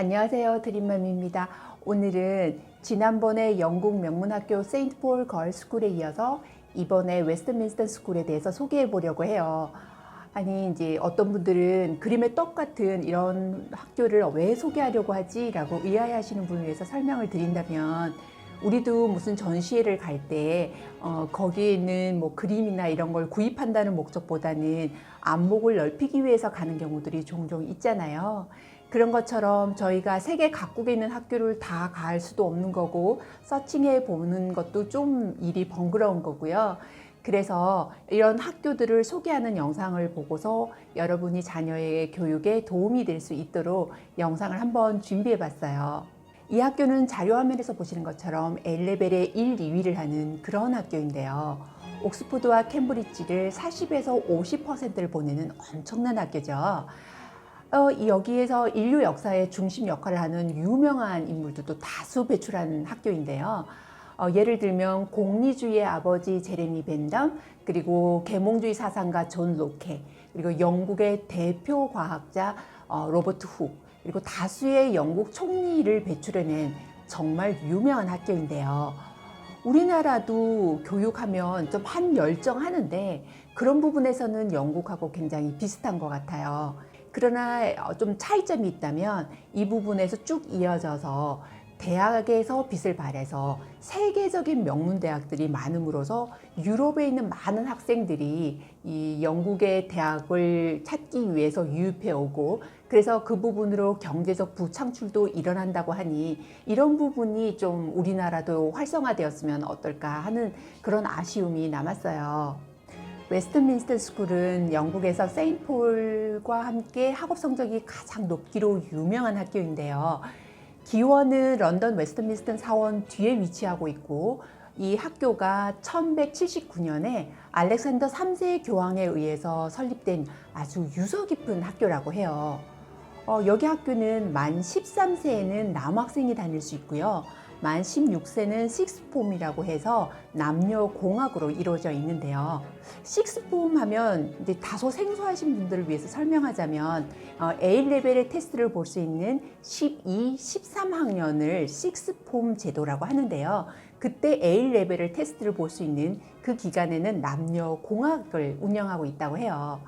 안녕하세요. 드림맘입니다. 오늘은 지난번에 영국 명문학교 세인트 폴 걸스쿨에 이어서 이번에 웨스트민스터 스쿨에 대해서 소개해 보려고 해요. 아니 이제 어떤 분들은 그림의 떡 같은 이런 학교를 왜 소개하려고 하지 라고 의아해 하시는 분을 위해서 설명을 드린다면 우리도 무슨 전시회를 갈 때 어, 거기에 있는 뭐 그림이나 이런 걸 구입한다는 목적보다는 안목을 넓히기 위해서 가는 경우들이 종종 있잖아요. 그런 것처럼 저희가 세계 각국에 있는 학교를 다 갈 수도 없는 거고 서칭해 보는 것도 좀 일이 번거로운 거고요. 그래서 이런 학교들을 소개하는 영상을 보고서 여러분이 자녀의 교육에 도움이 될 수 있도록 영상을 한번 준비해 봤어요. 이 학교는 자료화면에서 보시는 것처럼 A레벨의 1, 2위를 하는 그런 학교인데요. 옥스포드와 캠브리지를 40에서 50%를 보내는 엄청난 학교죠. 어, 이 여기에서 인류 역사의 중심 역할을 하는 유명한 인물들도 다수 배출한 학교인데요. 어, 예를 들면 공리주의의 아버지 제레미 벤담, 그리고 계몽주의 사상가 존 로케, 그리고 영국의 대표 과학자 어, 로버트 훅, 그리고 다수의 영국 총리를 배출해낸 정말 유명한 학교인데요. 우리나라도 교육하면 좀 한 열정 하는데 그런 부분에서는 영국하고 굉장히 비슷한 것 같아요. 그러나 어, 좀 차이점이 있다면 이 부분에서 쭉 이어져서 대학에서 빛을 발해서 세계적인 명문 대학들이 많음으로써 유럽에 있는 많은 학생들이 이 영국의 대학을 찾기 위해서 유입해 오고 그래서 그 부분으로 경제적 부창출도 일어난다고 하니 이런 부분이 좀 우리나라도 활성화되었으면 어떨까 하는 그런 아쉬움이 남았어요. 웨스트민스터 스쿨은 영국에서 세인폴과 함께 학업 성적이 가장 높기로 유명한 학교인데요. 기원은 런던 웨스트민스턴 사원 뒤에 위치하고 있고 이 학교가 1179년에 알렉산더 3세 교황에 의해서 설립된 아주 유서 깊은 학교라고 해요. 어, 여기 학교는 만 13세에는 남학생이 다닐 수 있고요. 만 16세는 식스폼이라고 해서 남녀 공학으로 이루어져 있는데요. 식스폼 하면 이제 다소 생소하신 분들을 위해서 설명하자면 어, A 레벨의 테스트를 볼 수 있는 12, 13학년을 식스폼 제도라고 하는데요. 그때 A 레벨을 테스트를 볼 수 있는 그 기간에는 남녀 공학을 운영하고 있다고 해요.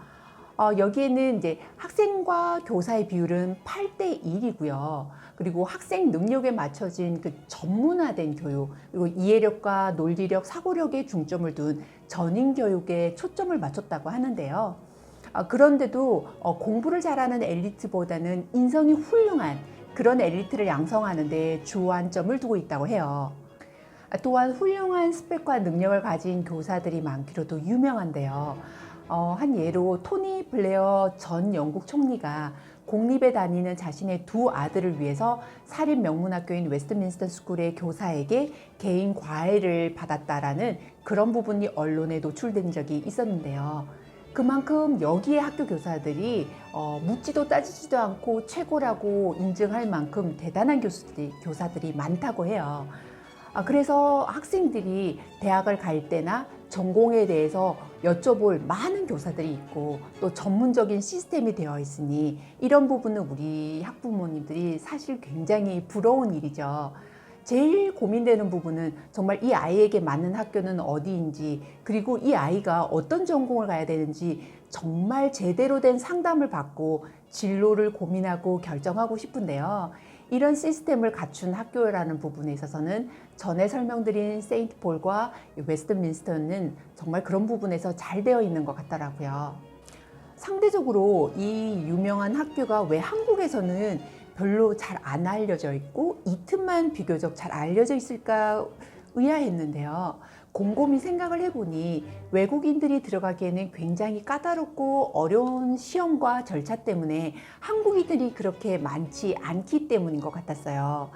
어, 여기에는 이제 학생과 교사의 비율은 8대 1이고요. 그리고 학생 능력에 맞춰진 그 전문화된 교육, 그리고 이해력과 논리력, 사고력에 중점을 둔 전인 교육에 초점을 맞췄다고 하는데요. 아, 그런데도 어, 공부를 잘하는 엘리트보다는 인성이 훌륭한 그런 엘리트를 양성하는데 주안점을 두고 있다고 해요. 아, 또한 훌륭한 스펙과 능력을 가진 교사들이 많기로도 유명한데요. 어, 한 예로 토니 블레어 전 영국 총리가 공립에 다니는 자신의 두 아들을 위해서 사립 명문학교인 웨스트민스터 스쿨의 교사에게 개인 과외를 받았다라는 그런 부분이 언론에 노출된 적이 있었는데요. 그만큼 여기에 학교 교사들이 어, 묻지도 따지지도 않고 최고라고 인증할 만큼 대단한 교수들이, 교사들이 많다고 해요. 아, 그래서 학생들이 대학을 갈 때나 전공에 대해서 여쭤볼 많은 교사들이 있고 또 전문적인 시스템이 되어 있으니 이런 부분은 우리 학부모님들이 사실 굉장히 부러운 일이죠. 제일 고민되는 부분은 정말 이 아이에게 맞는 학교는 어디인지 그리고 이 아이가 어떤 전공을 가야 되는지 정말 제대로 된 상담을 받고 진로를 고민하고 결정하고 싶은데요. 이런 시스템을 갖춘 학교라는 부분에 있어서는 전에 설명드린 세인트 폴과 웨스트민스터는 정말 그런 부분에서 잘 되어 있는 것 같더라고요. 상대적으로 이 유명한 학교가 왜 한국에서는 별로 잘 안 알려져 있고 이 틈만 비교적 잘 알려져 있을까 의아했는데요. 곰곰이 생각을 해보니 외국인들이 들어가기에는 굉장히 까다롭고 어려운 시험과 절차 때문에 한국인들이 그렇게 많지 않기 때문인 것 같았어요.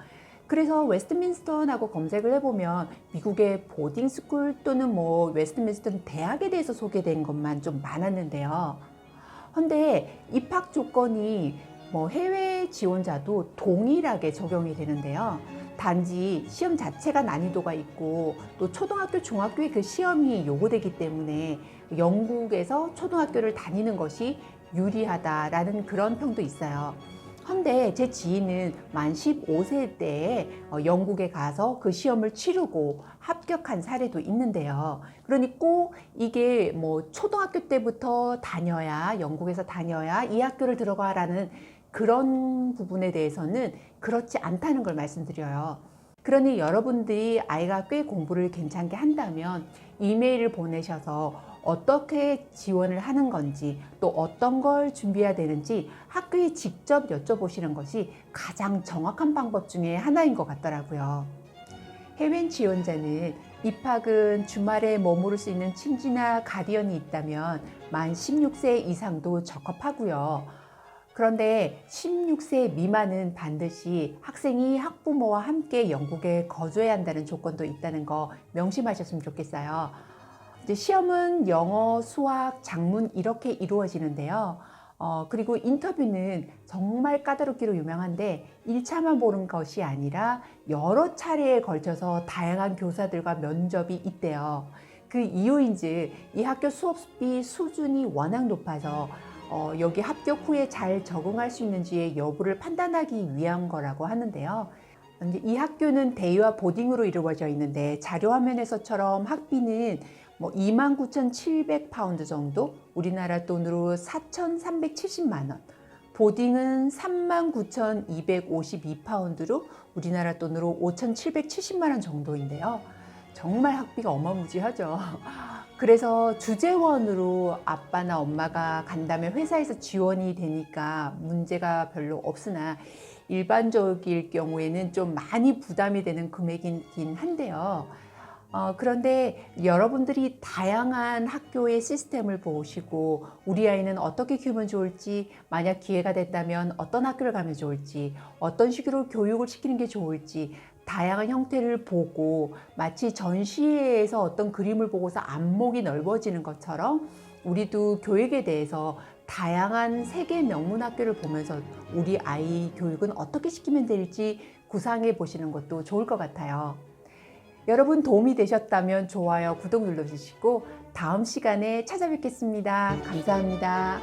그래서 웨스트민스턴하고 검색을 해보면 미국의 보딩 스쿨 또는 뭐 웨스트민스턴 대학에 대해서 소개된 것만 좀 많았는데요. 근데 입학 조건이 뭐 해외 지원자도 동일하게 적용이 되는데요. 단지 시험 자체가 난이도가 있고 또 초등학교, 중학교에 그 시험이 요구되기 때문에 영국에서 초등학교를 다니는 것이 유리하다라는 그런 평도 있어요. 한데 제 지인은 만 15세 때에 어, 영국에 가서 그 시험을 치르고 합격한 사례도 있는데요. 그러니 꼭 이게 뭐 초등학교 때부터 다녀야 영국에서 다녀야 이 학교를 들어가라는 그런 부분에 대해서는 그렇지 않다는 걸 말씀드려요. 그러니 여러분들이 아이가 꽤 공부를 괜찮게 한다면 이메일을 보내셔서 어떻게 지원을 하는 건지 또 어떤 걸 준비해야 되는지 학교에 직접 여쭤보시는 것이 가장 정확한 방법 중에 하나인 것 같더라고요. 해외 지원자는 입학은 주말에 머무를 수 있는 친지나 가디언이 있다면 만 16세 이상도 적합하고요. 그런데 16세 미만은 반드시 학생이 학부모와 함께 영국에 거주해야 한다는 조건도 있다는 거 명심하셨으면 좋겠어요. 이제 시험은 영어, 수학, 작문 이렇게 이루어지는데요. 어, 그리고 인터뷰는 정말 까다롭기로 유명한데 1차만 보는 것이 아니라 여러 차례에 걸쳐서 다양한 교사들과 면접이 있대요. 그 이유인지 이 학교 수업비 수준이 워낙 높아서 어, 여기 합격 후에 잘 적응할 수 있는지의 여부를 판단하기 위한 거라고 하는데요. 이 학교는 데이와 보딩으로 이루어져 있는데 자료 화면에서처럼 학비는 뭐 29,700파운드 정도, 우리나라 돈으로 4,370만 원. 보딩은 39,252파운드로 우리나라 돈으로 5,770만 원 정도인데요. 정말 학비가 어마무지하죠. 그래서 주재원으로 아빠나 엄마가 간다면 회사에서 지원이 되니까 문제가 별로 없으나 일반적일 경우에는 좀 많이 부담이 되는 금액이긴 한데요. 어, 그런데 여러분들이 다양한 학교의 시스템을 보시고 우리 아이는 어떻게 키우면 좋을지, 만약 기회가 된다면 어떤 학교를 가면 좋을지, 어떤 식으로 교육을 시키는 게 좋을지, 다양한 형태를 보고 마치 전시회에서 어떤 그림을 보고서 안목이 넓어지는 것처럼 우리도 교육에 대해서 다양한 세계 명문 학교를 보면서 우리 아이 교육은 어떻게 시키면 될지 구상해 보시는 것도 좋을 것 같아요. 여러분 도움이 되셨다면 좋아요, 구독 눌러주시고 다음 시간에 찾아뵙겠습니다. 감사합니다.